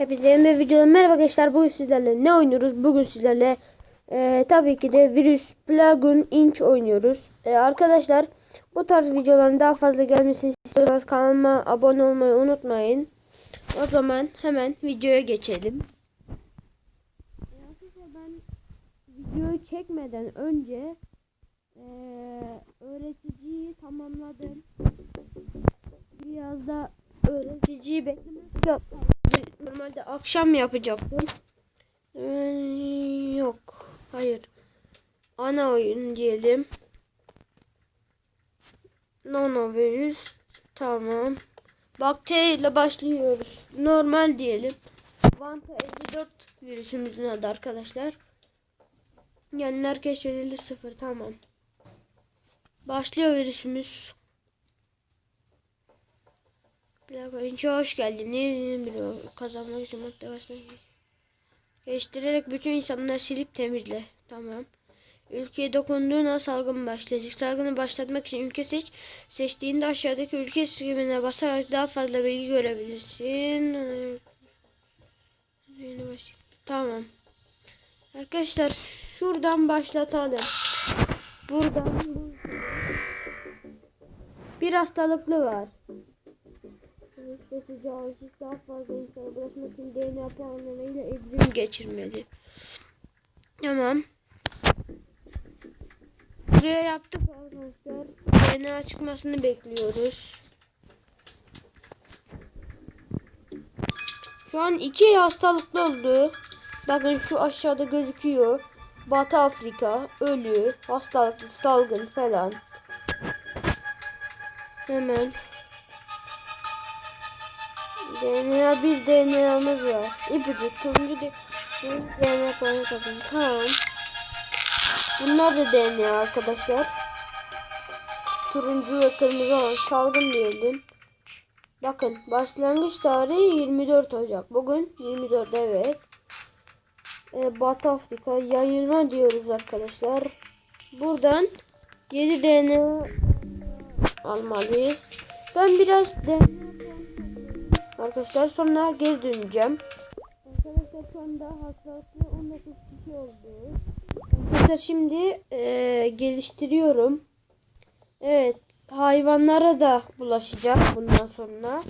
Hepinize yeni bir videoda merhaba arkadaşlar. Bugün sizlerle ne oynuyoruz? Bugün sizlerle eee, tabii ki de Virüs Plugin Inch oynuyoruz. Eee, arkadaşlar bu tarz videoların daha fazla gelmesini istiyorsanız kanalıma abone olmayı unutmayın. O zaman hemen videoya geçelim. Ben videoyu çekmeden önce eee, öğreticiyi tamamladım. Biraz da öğreticiyi beklemek yok. Normalde akşam yapacaktım. Ee, yok. Hayır. Ana oyun diyelim. Nanovirüs. Tamam. Bakteriyle başlıyoruz. Normal diyelim. Vanta 54 virüsümüzün adı arkadaşlar. Genler keşfedildi sıfır. Tamam. Başlıyor virüsümüz. Plaka hoş geldiniz. Bir kazanmak için motivasyon geliştirerek bütün insanları silip temizle. Tamam. Ülkeye dokunduğuna salgın başlayacak. Salgını başlatmak için ülke seç. Seçtiğinde aşağıdaki ülke simine basarak daha fazla bilgi görebilirsin. Tamam. Arkadaşlar şuradan başlatalım. Buradan bu- bir hastalıklı var. Sesi casus daha fazla insana bulaşmak için DNA puanlarıyla evrim geçirmeli. Tamam. Buraya yaptık arkadaşlar. DNA çıkmasını bekliyoruz. Şu an iki hastalıklı oldu. Bakın şu aşağıda gözüküyor. Batı Afrika, ölü, hastalıklı, salgın falan. Hemen DNA bir DNA'mız var. İpucu turuncu de DNA puanı kazandı. Tamam. Bunlar da DNA arkadaşlar. Turuncu ve kırmızı olan salgın diyelim. Bakın başlangıç tarihi 24 Ocak. Bugün 24 evet. Ee, Batı Afrika yayılma diyoruz arkadaşlar. Buradan 7 DNA almalıyız. Ben biraz DNA Arkadaşlar sonra geri döneceğim. Arkadaşlar şu anda hastalıklı 19 kişi oldu. Arkadaşlar şimdi e, geliştiriyorum. Evet hayvanlara da bulaşacak bundan sonra.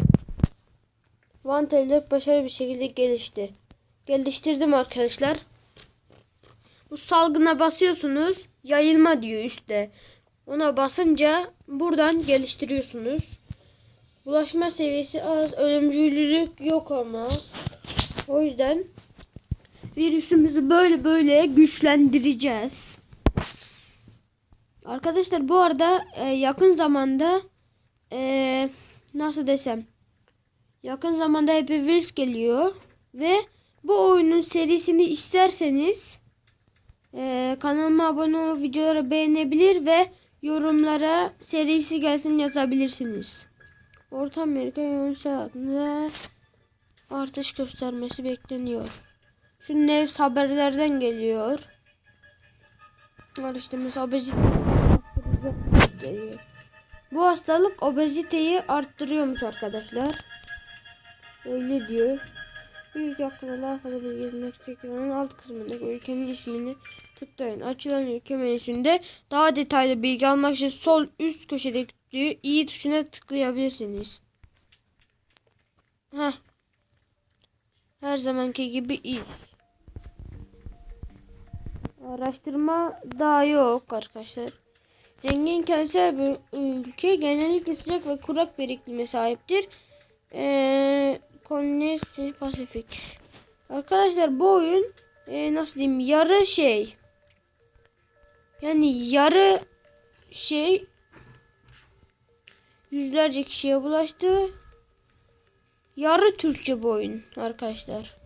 Vantellik başarılı bir şekilde gelişti. Geliştirdim arkadaşlar. Bu salgına basıyorsunuz. Yayılma diyor üstte. Ona basınca buradan geliştiriyorsunuz. Bulaşma seviyesi az. Ölümcüllük yok ama. O yüzden virüsümüzü böyle böyle güçlendireceğiz. Arkadaşlar bu arada e, yakın zamanda e, nasıl desem yakın zamanda Happy Wheels geliyor ve bu oyunun serisini isterseniz e, kanalıma abone olup videoları beğenebilir ve yorumlara serisi gelsin yazabilirsiniz. Orta Amerika yönselinde artış göstermesi bekleniyor. Şu Nevs haberlerden geliyor. Araştırması obezite geliyor. Bu hastalık obeziteyi arttırıyormuş arkadaşlar. Öyle diyor. Büyük hakkında daha fazla bilgi edinmek isteyenlerin alt kısmındaki ülkenin ismini tıklayın. Açılan ülke menüsünde daha detaylı bilgi almak için sol üst köşedeki i tuşuna tıklayabilirsiniz. Heh. Her zamanki gibi iyi. Araştırma daha yok arkadaşlar. Zengin kentsel bir ülke genellikle sıcak ve kurak bir iklime sahiptir. Ee, Konesi Pasifik. Arkadaşlar bu oyun e, nasıl diyeyim yarı şey. Yani yarı şey yüzlerce kişiye bulaştı. Yarı Türkçe bu oyun arkadaşlar.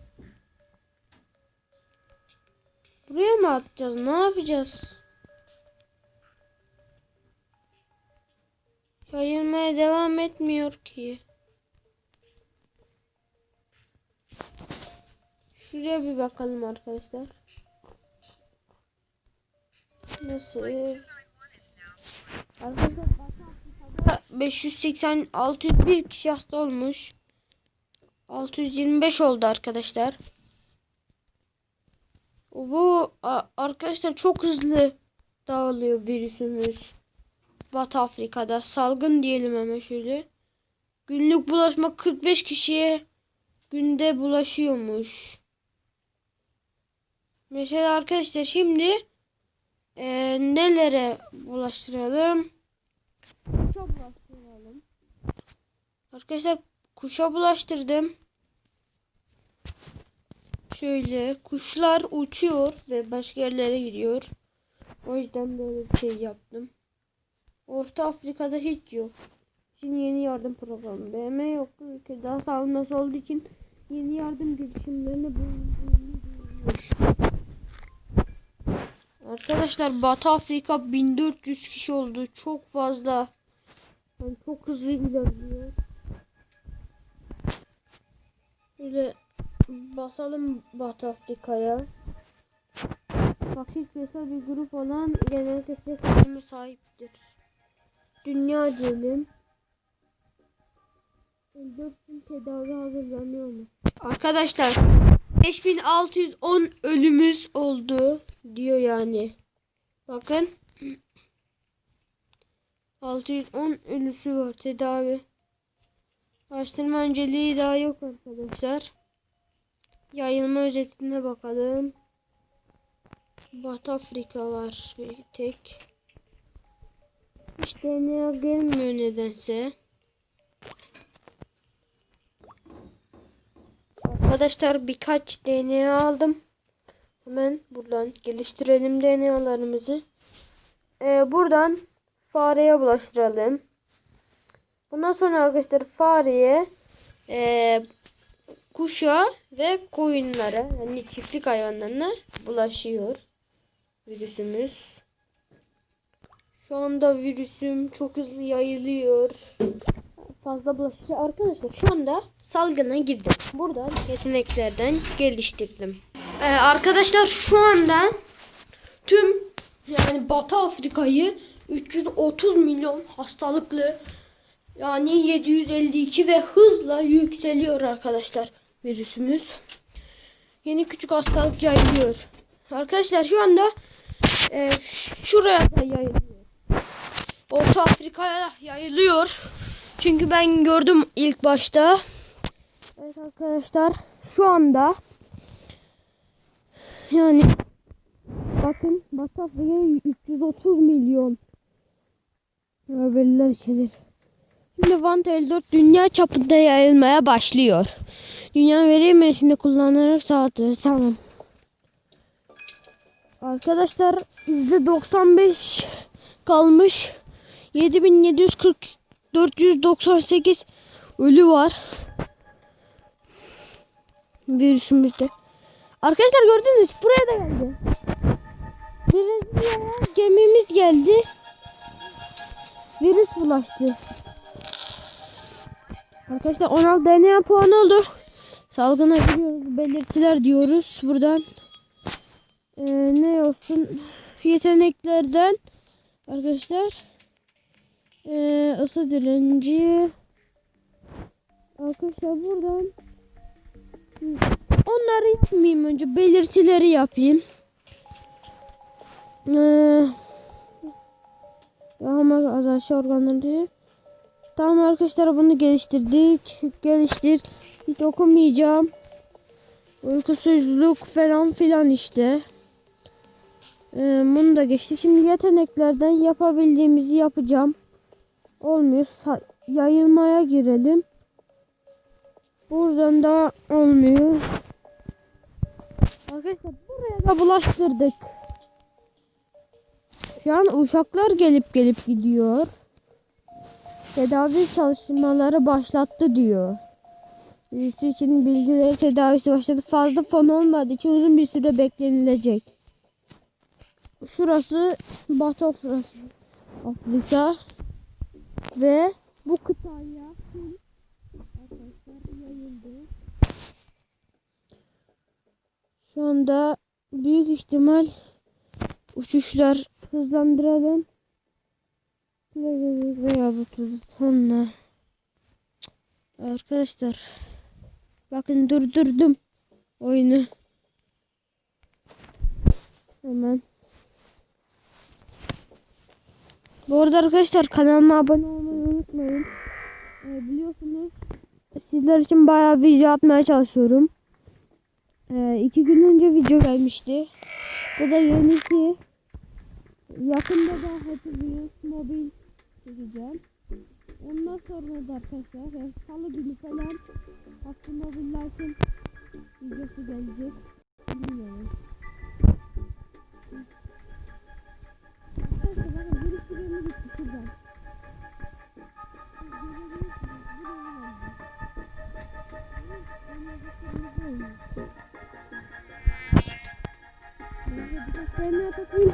Buraya mı atacağız? Ne yapacağız? Yayılmaya devam etmiyor ki. Şuraya bir bakalım arkadaşlar. Nasıl? Arkadaşlar 580 601 kişi hasta olmuş. 625 oldu arkadaşlar. Bu arkadaşlar çok hızlı dağılıyor virüsümüz. Batı Afrika'da salgın diyelim hemen şöyle. Günlük bulaşma 45 kişiye günde bulaşıyormuş. Mesela arkadaşlar şimdi eee, nelere bulaştıralım? Bulaştıralım. Arkadaşlar kuşa bulaştırdım. Şöyle kuşlar uçuyor ve başka yerlere gidiyor. O yüzden böyle bir şey yaptım. Orta Afrika'da hiç yok. Şimdi yeni yardım programı. BM yok. Ülke daha sağlanması olduğu için yeni yardım girişimlerine bulunmuş. Arkadaşlar Batı Afrika 1400 kişi oldu. Çok fazla. Yani çok hızlı ilerliyor. Böyle basalım Batı Afrika'ya. Fakir küresel bir grup olan genellikle size katılma sahiptir. Dünya diyelim. 4000 tedavi hazırlanıyor mu? Arkadaşlar 5610 ölümümüz oldu diyor yani. Bakın. 610 ölüsü var tedavi. Araştırma önceliği daha yok arkadaşlar. Yayılma özetine bakalım. Batı Afrika var bir tek. Hiç DNA gelmiyor nedense. Arkadaşlar birkaç DNA aldım. Hemen buradan geliştirelim DNA'larımızı. Ee, buradan fareye bulaştıralım. Bundan sonra arkadaşlar fareye ee, kuşa ve koyunlara yani çiftlik hayvanlarına bulaşıyor virüsümüz. Şu anda virüsüm çok hızlı yayılıyor. Fazla bulaşıcı arkadaşlar şu anda salgına girdim. Buradan yeteneklerden geliştirdim. Ee, arkadaşlar şu anda tüm yani Batı Afrika'yı 330 milyon hastalıklı yani 752 ve hızla yükseliyor arkadaşlar virüsümüz. Yeni küçük hastalık yayılıyor. Arkadaşlar şu anda e, şuraya da yayılıyor. Orta Afrika'ya yayılıyor. Çünkü ben gördüm ilk başta. Evet arkadaşlar şu anda yani bakın Batı Afrika'ya 330 milyon haberler içerir. Şimdi Vant 54 dünya çapında yayılmaya başlıyor. Dünya veri menşinde kullanarak sağlatıyor. Tamam. Arkadaşlar %95 kalmış. 7740 498 ölü var. Virüsümüzde. Arkadaşlar gördünüz buraya da geldi. Brezilya'ya gemimiz geldi. Virüs bulaştı. Arkadaşlar 16 DNA puanı oldu. Salgına giriyoruz. Belirtiler diyoruz. Buradan Ee, ne olsun yeteneklerden arkadaşlar ee, ısı direnci arkadaşlar buradan onları yapmayayım önce belirtileri yapayım. Ee, ama azalşı organları. Tamam arkadaşlar bunu geliştirdik. Geliştir. Hiç okumayacağım. Uykusuzluk falan filan işte. Ee, bunu da geçtik. Şimdi yeteneklerden yapabildiğimizi yapacağım. Olmuyor. Yayılmaya girelim. Buradan da olmuyor. Arkadaşlar buraya da bulaştırdık. Şu an uşaklar gelip gelip gidiyor. Tedavi çalışmaları başlattı diyor. Virüsü için bilgileri tedavisi başladı. Fazla fon olmadığı için uzun bir süre beklenilecek. Şurası Batı Afrika. Ve bu kıtaya. Şu anda büyük ihtimal uçuşlar hızlandıralım. Veya bu sonra. Arkadaşlar Bakın durdurdum oyunu. Hemen. Bu arada arkadaşlar kanalıma abone olmayı unutmayın. Ee, biliyorsunuz sizler için bayağı video atmaya çalışıyorum. Ee, iki gün önce video gelmişti. Bu da yenisi. Yakında da Happy Wheels mobil çekeceğim. Ondan sonra da arkadaşlar yani salı günü falan Happy Mobil Life'ın videosu gelecek. Bilmiyorum.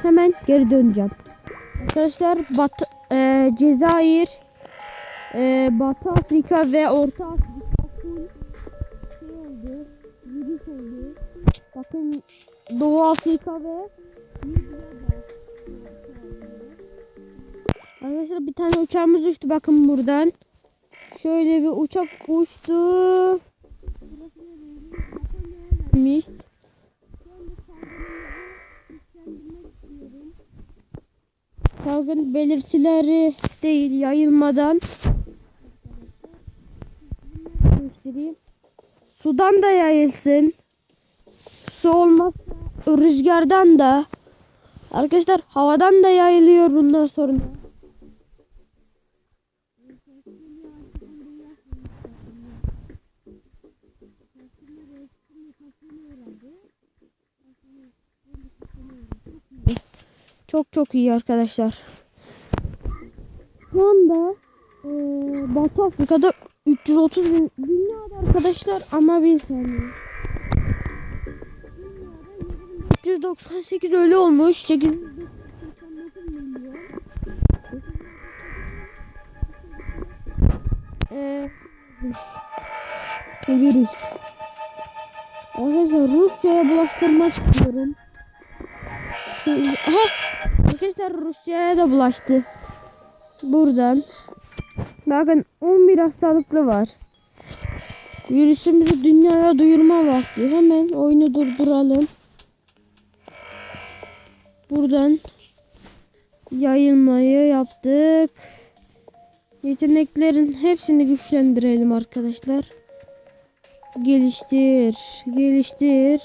Hemen geri döneceğim. Arkadaşlar Batı, e, Cezayir, e, Batı Afrika ve Orta Afrika şey. Bakın Doğu Afrika ve. Arkadaşlar bir tane uçağımız uçtu bakın buradan. Şöyle bir uçak uçtu. Burası Salgın belirtileri değil yayılmadan. Sudan da yayılsın. Su olmazsa rüzgardan da. Arkadaşlar havadan da yayılıyor bundan sonra. Çok çok iyi arkadaşlar. Şu anda e, Batı Afrika'da 330 bin dünyada arkadaşlar ama bir saniye. Dünyada 398 ölü olmuş. 889 milyon. Ee, virüs. Arkadaşlar Rusya'ya bulaştırmak istiyorum. Şey, aha, arkadaşlar Rusya'ya da bulaştı. Buradan. Bakın 11 hastalıklı var. Virüsümüzü dünyaya duyurma vakti. Hemen oyunu durduralım. Buradan yayılmayı yaptık. Yeteneklerin hepsini güçlendirelim arkadaşlar. Geliştir, geliştir.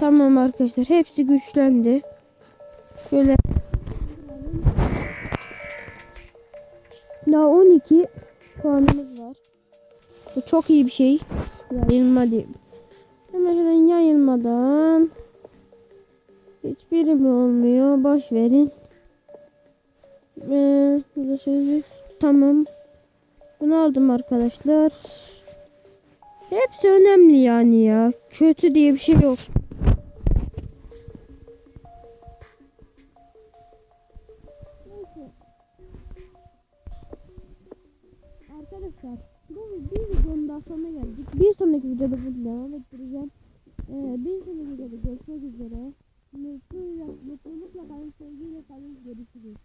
Tamam arkadaşlar hepsi güçlendi. Şöyle daha 12 puanımız var. Bu çok iyi bir şey. Yayılma değil. Hemen şuradan yayılmadan hiçbiri mi olmuyor? Boş verin. Ee, tamam. Bunu aldım arkadaşlar. Hepsi önemli yani ya. Kötü diye bir şey yok. Videonun sonuna geldik. Bir sonraki videoda bunu devam ettireceğim. Ee, bir sonraki videoda görüşmek üzere. Mutluyla, mutlulukla kalın, sevgiyle kalın. Görüşürüz.